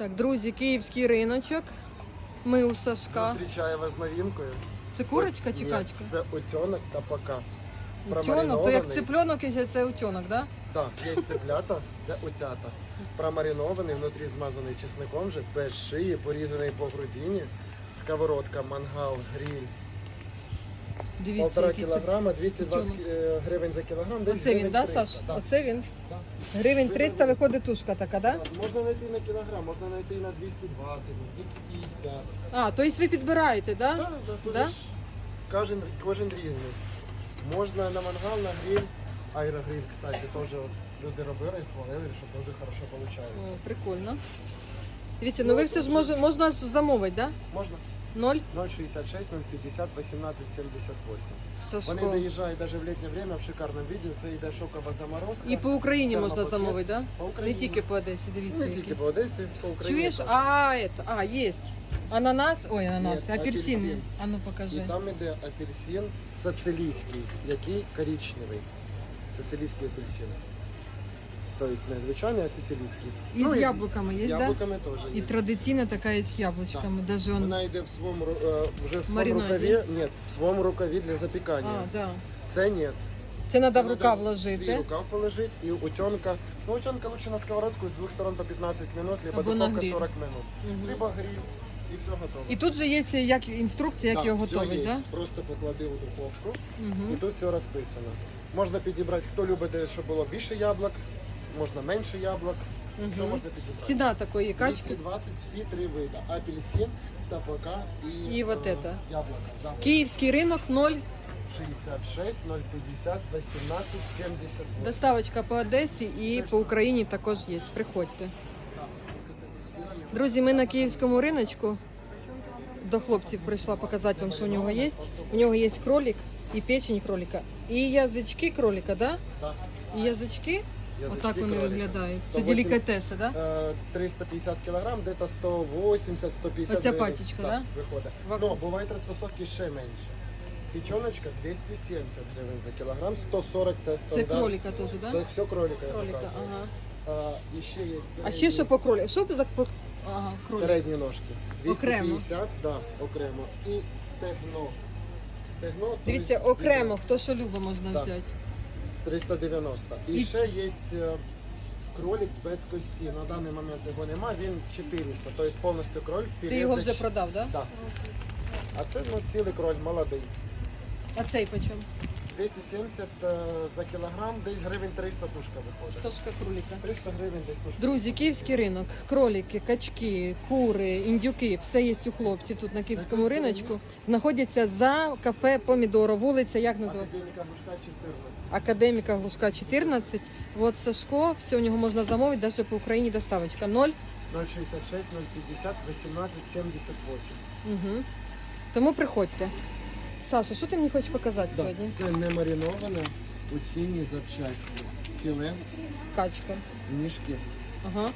Так, друзі, київський риночок. Ми у Сашка. Зустрічаю вас з новинкою. Це курочка чи Ні, качка? Це утенок та пока. Утенок, то як цыпленок, якщо це утенок, да? Так, є цеплята, це утята. Промаринований, внутрі змазаний чесником вже, без шиї, порізаний по грудині. Сковородка, мангал, гриль. Дивіться, Полтора це. кілограма, 220 е, гривень за кілограм. Десь Оце він, гривень да, 300. Саш? Да. Оце він. Да. Гривень 300 виходить тушка така, да? Так, Можна знайти на кілограм, можна знайти на 220, на 250. А, тобто ви підбираєте, да? Так, так, Да? ж кожен, кожен різний. Можна на мангал, на гриль. Аерогриль, кстати, теж от люди робили і хвалили, що дуже хорошо О, виходить. прикольно. Дивіться, ну ви все ж може, можна ж замовити, да? Можна Ноль? 066 050 18 78. Вони Сашко. доїжджають навіть в літнє время в шикарному віді. Це йде шокова заморозка. І по Україні Прямо можна замовити, да? По Не Україні. тільки по Одесі, дивіться. Не які. тільки по Одесі, по Україні. Чуєш? А, это, а, есть. Ананас, ой, ананас, Ні, апельсини. апельсин. А ну І покажи. там іде апельсин сицилійський, який коричневий. Сицилійський апельсин. Тобто не звичайний, а сицилійський. І Ну, з і яблуками З є, да? яблуками теж І є. традиційна така є з яблучками. Даже он... Вона йде в своєму ру- е, вже в своєму Маринаді? рукаві. Ні, в своєму рукаві для запікання. А, да. Це ні. Це треба в рукав Свій вложити. рукав положити і утенка. Ну, утенка лучше на сковородку з двох сторон по 15 минут, либо Або на духовка гриль. 40 минут. Мгм. Либо гриль, і все готово. І тут же є як інструкція, як Да, його все готувати, є. да? Просто поклади у духовку. І Угу. тут все розписано. Можна підібрати, хто любить, щоб було більше яблук, можна менше яблук. Все Мгм. можна підібрати. Ціна такої качки. 220 всі три види. Апельсин, тапака і, І вот е, это. яблуко. Да. Київський ринок 0, 66, 050, 18, 78. доставочка по Одесі і по Україні також є. Приходьте. Друзі, ми на київському риночку. До хлопців прийшла показати вам, що у нього є. У нього є кролик і печень кролика. І язички кролика, да? Да. І язички. Отак вони виглядають. Це 108 делікатеси, да? Е, 350 кг, десь 180-150 Оця гривень. пачечка, Так, да? Виходить. Ну, бувають розфасовки ще менше. Печеночка 270 гривень за кілограм, 140 це Це стандарт. кролика теж, да? Це все кролика, я показую. ага. А, і ще є А ще що по кролику? Що за по... Ага, кролик. передні ножки. Окремо. да, окремо. І стегно. Стегно, Дивіться, окремо, хто що любить, можна Так. взяти. 390. І, І- ще є е, кролик без кості. На даний момент його нема, він 400, тобто повністю кроль філе Ти його вже продав, да? Да. А це ну, цілий кроль молодий. А цей почем? 270 е, за кілограм, десь гривень 300 тушка виходить. Тошка кролика. 300 гривень десь тушка. Друзі, київський ринок, кролики, качки, кури, індюки, все є у хлопців тут на київському риночку. Знаходяться за кафе Помідоро, вулиця, як називається? Академіка Глушка 14. Академіка Глушка 14. От Сашко, все у нього можна замовити, навіть по Україні доставочка 0. 066, 050, 18, 78. Угу. Тому приходьте. Саша, що ти мені хочеш показати Да. сьогодні? Це не мариноване у цінні запчасті. Філе, Качка. ніжки, Ага.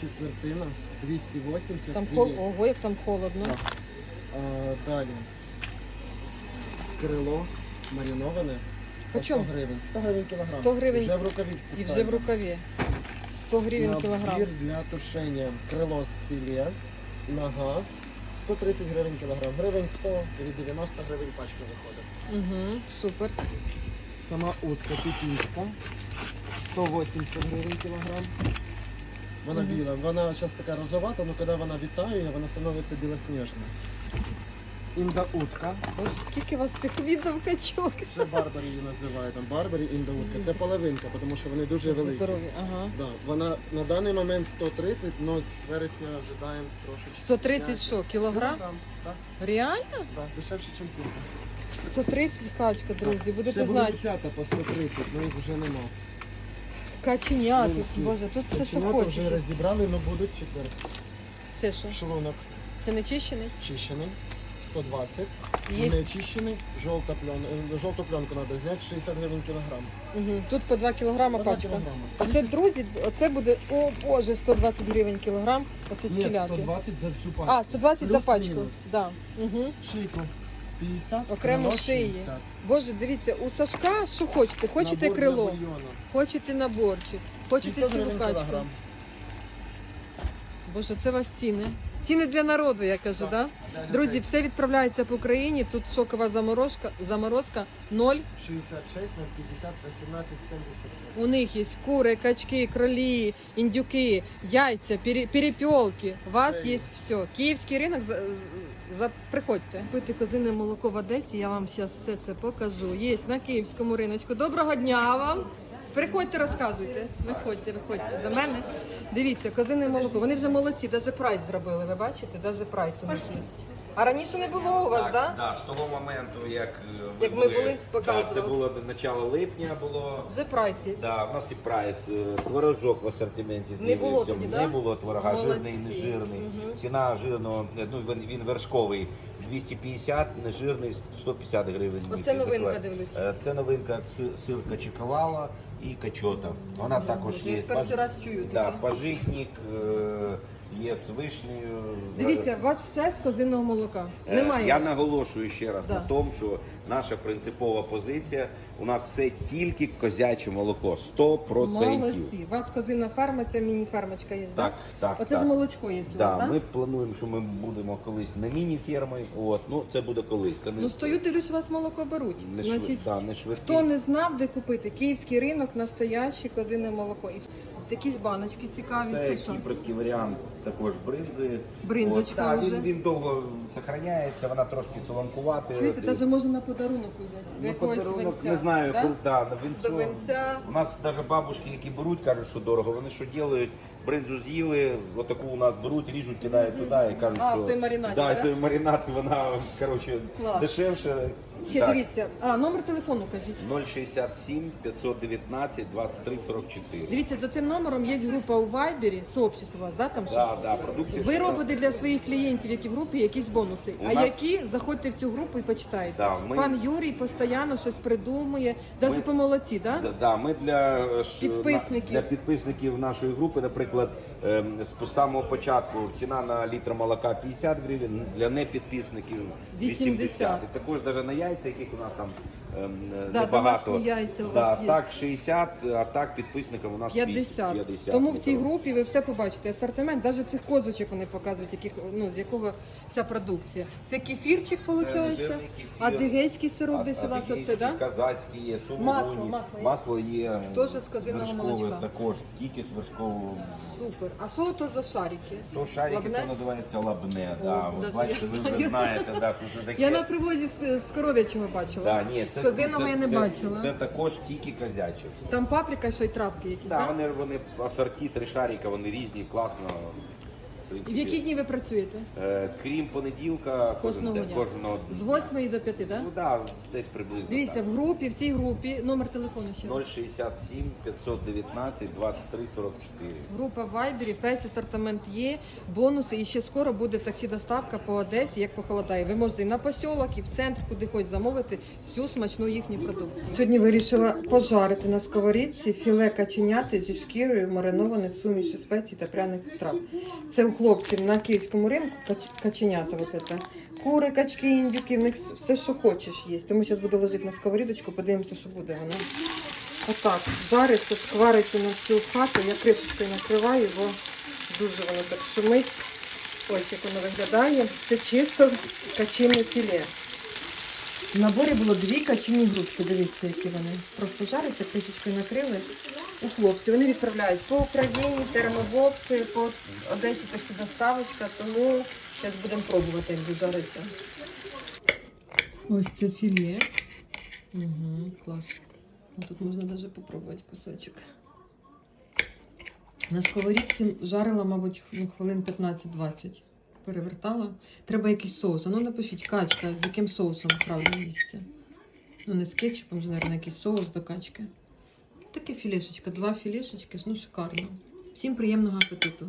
четвертина, 280 Там філе. хол... Ого, як там холодно. Так. А, далі. Крило мариноване. по По чому? 100 гривень. 100 гривень кілограм. 100 гривень. Вже в рукаві І вже в рукаві. 100 гривень кілограм. Набір для тушення. Крило з філе, нога. 130 гривень кілограм. Гривень 100 і 90 гривень пачка виходить. Угу, супер. Сама утка пітінська, 180 гривень кілограм. Вона біла. Вона зараз така розовата, але коли вона вітає, вона становиться білосніжна. Індаутка. Боже, скільки у вас тих видів качок. Ще барбарі її називають. Там барбарі індаутка. Це половинка, тому що вони дуже великі. Здорові, ага. Да, вона на даний момент 130, але з вересня ожидаємо трошечки. 130 що, кілограм? Так, Реально? да, дешевше, ніж кілька. 130 качка, друзі, Ще будете були знати. утята по 130, але їх вже нема. Каченята, Шлунки. боже, тут все, що Каченята вже розібрали, але будуть четвер. Це що? Шлунок Це не чищений? чищений, 120. Є. Не чищений, жовта плен... е, жовту пленку треба зняти, 60 гривень кілограм. Угу. Тут по 2 кілограма По два пачка. кілограма. Оце, друзі, оце буде, о боже, 120 гривень кілограм. Оце Ні, скіляки. 120 за всю пачку. А, 120 за пачку. Плюс-мінус. Да. Угу. Шийку 50, Окремо крило шиї. 60. Боже, дивіться, у Сашка що хочете? Хочете Набор для крило, бульйону. хочете наборчик, хочете 50 цілу гривень качку. кілограм. Боже, це вас ціни. Ціни для народу, я кажу, да? Друзі, все відправляється по Україні. Тут шокова заморозка, заморозка 0. 66 050 18 78. У них є кури, качки, кролі, індюки, яйця, пере- перепілки. У вас Все є є. все. Київський ринок, за, за, приходьте. Пити козине молоко в Одесі, я вам зараз все це покажу. Є на київському риночку. Доброго дня вам! Приходьте, розказуйте. Виходьте, виходьте до мене. Дивіться, козине молоко. Вони вже молодці, навіть прайс зробили. Ви бачите? Навіть прайс у них є. А раніше не було у вас, так? Да? да, з того моменту, як, е, ви Як ми були, да, показували. це було начало липня було. Вже прайс є. Да, у нас і прайс, е, творожок в асортименті Не було з'явився. тоді, Не да? було творога, Молодці. жирний, нежирний. Мгм. Ціна жирного, е, ну він, він вершковий 250, нежирний 150 гривень. Оце новинка, дивлюсь. Е, Це новинка сир, сир качекавала і качота. Вона також Я є. перший раз чую Да, таке. пожитник, е, є з вишнею. Дивіться, у вас все з козиного молока. Е, Немає. Я наголошую ще раз Да. на тому, що наша принципова позиція у нас все тільки козяче молоко, 100%. Молодці. У вас козина ферма, це міні-фермочка є, Так, так, Оце так. ж молочко є у Да, так? ми плануємо, що ми будемо колись на міні-фермі. От, ну це буде колись. Це не, Ну стою, дивлюсь, у вас молоко беруть. не, швид, Значить, да, не швидкий. хто не знав, де купити, київський ринок, настояще козине молоко. І якісь баночки цікаві, це, Це кіпрський варіант також бринзи. Бринзочка От, та, вже. він, він довго зберігається, вона трошки солонкувати. Чуєте, навіть може на подарунок взяти. Ну, Якогось подарунок, не знаю, да? коли на вінцю. До венця. У нас навіть бабушки, які беруть, кажуть, що дорого. Вони що роблять? Бринзу з'їли, отаку у нас беруть, ріжуть, кидають туди і кажуть, А, що в той маринаді, да, да? той маринад, вона коротше Клас. дешевше. Ще Так. дивіться, а номер телефону кажіть. 067 519 23 44. Дивіться, за цим номером є група у Вайбері, сообщество у вас, да, там що? Да, да, продукція. Ви що робите для своїх клієнтів, які в групі, якісь бонуси. У а нас- які заходьте в цю групу і почитайте. Да, ми- Пан Юрій постійно щось придумує, навіть Ми- по молоці, да? Да, да, ми для, е, ш- Підписників. на- для підписників нашої групи, наприклад, ем, з самого початку ціна на літр молока 50 гривень, для непідписників 80. 80. І також навіть на яйця, яких у нас там Да, небагато. яйця у да, вас є. так 60, а так підписникам у нас 50. 50. Тому в цій Ну, групі ви все побачите. Асортимент, навіть цих козочок вони показують, яких, ну, з якого ця продукція. Це кефірчик, виходить, кефір. адигейський сироп а- десь у вас оце, да? казацький є, Масло, масло є? масло є. Теж з козиного вершкове молочка. Також, тільки з вершкового. Супер. А що то за шарики? То шарики, Лабне? то називається лабне. О, Да. даже От бачите, я ви вже знаю. знаєте, да, що це таке. Я на привозі з, з коров'ячого бачила. Да, ні, це, з козиного я не це, бачила. Це також тільки козячі. Там паприка, що й травки якісь, Да, так? вони, вони асорті, три шаріка, вони різні, класно. В І в які дні ви працюєте? Е, крім понеділка, кожен Кожного день, дня. кожного З 8 до 5, так? Ну да, десь приблизно. Дивіться, так. в групі, в цій групі, номер телефону ще. 067 519 23 44. Група в Вайбері, весь асортимент є, бонуси і ще скоро буде таксі доставка по Одесі, як похолодає. Ви можете і на посілок, і в центр, куди хоч замовити всю смачну їхню продукцію. Сьогодні вирішила пожарити на сковорідці філе каченяти зі шкірою, мариноване в суміші спецій та пряних трав. Це у хлопців на київському ринку кач- каченята. Вот это. Кури, качки, індюки, в них все, що хочеш є. Тому зараз буду ложити на сковорідочку, подивимося, що буде воно. Отак, жариться, шквариться на всю хату. Я кришечкою накриваю, бо дуже воно так шумить. Ось як воно виглядає. Це чисто качине філе. В наборі було дві качині грудки. Дивіться, які вони. Просто жаряться, кришечкою накрили. У хлопців. Вони відправляють по Україні, термобокси, по Одесі таксі доставочка, тому зараз будемо пробувати, як жариться. Ось це філе. Угу, клас. Ну, Тут можна навіть попробувати кусочок. На сковорідці жарила, мабуть, ну, хвилин 15-20. Перевертала. Треба якийсь соус. А ну напишіть, качка, з яким соусом правильно їсться. Ну, не з кетчупом, вже, мабуть, якийсь соус до качки. Таке філешечка, два філешечки, ну шикарно. Всім приємного апетиту.